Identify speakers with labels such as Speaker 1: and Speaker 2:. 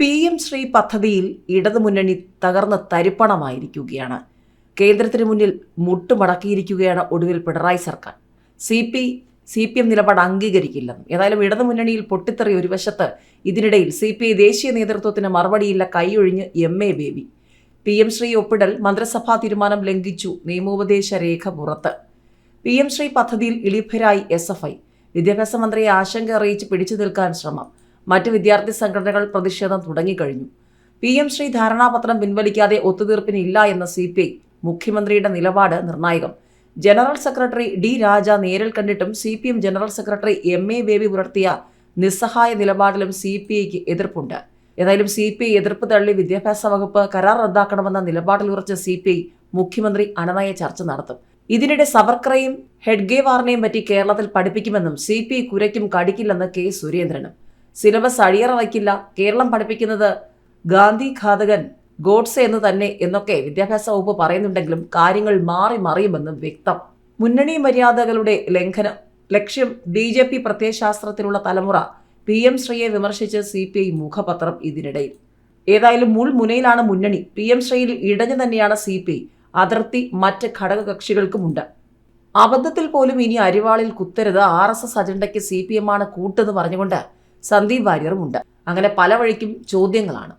Speaker 1: P M Shri പദ്ധതിയിൽ ഇടതുമുന്നണി തകർന്ന തരിപ്പണമായിരിക്കുകയാണ്. കേന്ദ്രത്തിന് മുന്നിൽ മുട്ടുമടക്കിയിരിക്കുകയാണ് ഒടുവിൽ പിണറായി സർക്കാർ. C P C P M നിലപാട് അംഗീകരിക്കില്ലെന്നും ഏതായാലും ഇടതുമുന്നണിയിൽ പൊട്ടിത്തെറി ഒരു വശത്ത് ഇതിനിടയിൽ സി പി ഐ ദേശീയ നേതൃത്വത്തിന് മറുപടിയില്ല കൈയൊഴിഞ്ഞ് M A Baby. P M Shri ഒപ്പിടൽ മന്ത്രിസഭാ തീരുമാനം ലംഘിച്ചു നിയമോപദേശ രേഖ പുറത്ത്. പി എം ശ്രീ പദ്ധതിയിൽ ഇളിഭരായി എസ് എഫ് ഐ. വിദ്യാഭ്യാസ മന്ത്രിയെ ആശങ്ക അറിയിച്ച് പിടിച്ചു നിൽക്കാൻ ശ്രമം. മറ്റ് വിദ്യാർത്ഥി സംഘടനകൾ പ്രതിഷേധം തുടങ്ങിക്കഴിഞ്ഞു. പി എം ശ്രീ ധാരണാപത്രം പിൻവലിക്കാതെ ഒത്തുതീർപ്പിനില്ല എന്ന സി പി ഐ മുഖ്യമന്ത്രിയുടെ നിലപാട് നിർണായകം. ജനറൽ സെക്രട്ടറി ഡി രാജ നേരിൽ കണ്ടിട്ടും C P M general secretary M A Baby പുലർത്തിയ നിസ്സഹായ നിലപാടിലും സി പി ഐക്ക് എതിർപ്പുണ്ട്. ഏതായാലും സി പി ഐ എതിർപ്പ് തള്ളി വിദ്യാഭ്യാസ വകുപ്പ് കരാർ റദ്ദാക്കണമെന്ന നിലപാടിൽ ഉറച്ച സി പി ഐ മുഖ്യമന്ത്രി അനനയ ചർച്ച നടത്തും. ഇതിനിടെ സവർക്കറേയും ഹെഡ്ഗേവാറിനെയും പറ്റി കേരളത്തിൽ പഠിപ്പിക്കുമെന്നും സി പി ഐ കുരയ്ക്കും കടിക്കില്ലെന്ന് കെ സുരേന്ദ്രനും. സിലബസ് അഴിയറ വയ്ക്കില്ല. കേരളം പഠിപ്പിക്കുന്നത് ഗാന്ധി ഘാതകൻ ഗോഡ്സെ എന്ന് തന്നെ എന്നൊക്കെ വിദ്യാഭ്യാസ വകുപ്പ് പറയുന്നുണ്ടെങ്കിലും കാര്യങ്ങൾ മാറി മറിയുമെന്ന് വ്യക്തം. മുന്നണി മര്യാദകളുടെ ലംഘനം. ലക്ഷ്യം ബി ജെ പി പ്രത്യയശാസ്ത്രത്തിലുള്ള തലമുറ. പി എം ശ്രീയെ വിമർശിച്ച് സി പി ഐ മുഖപത്രം ഇതിനിടയിൽ. ഏതായാലും മുൾമുനയിലാണ് മുന്നണി. പി എം ശ്രീയിൽ ഇടഞ്ഞു തന്നെയാണ് സി പി ഐ. അതിർത്തി മറ്റ് ഘടകകക്ഷികൾക്കുമുണ്ട്. അബദ്ധത്തിൽ പോലും ഇനി അരിവാളിൽ കുത്തരുത് ആർ എസ് എസ് അജണ്ടയ്ക്ക് സി പി എം ആണ് കൂട്ടെന്ന് പറഞ്ഞുകൊണ്ട് സന്ദീപ് വാര്യറുമുണ്ട്. അങ്ങനെ പല വഴിക്കും ചോദ്യങ്ങളാണ്.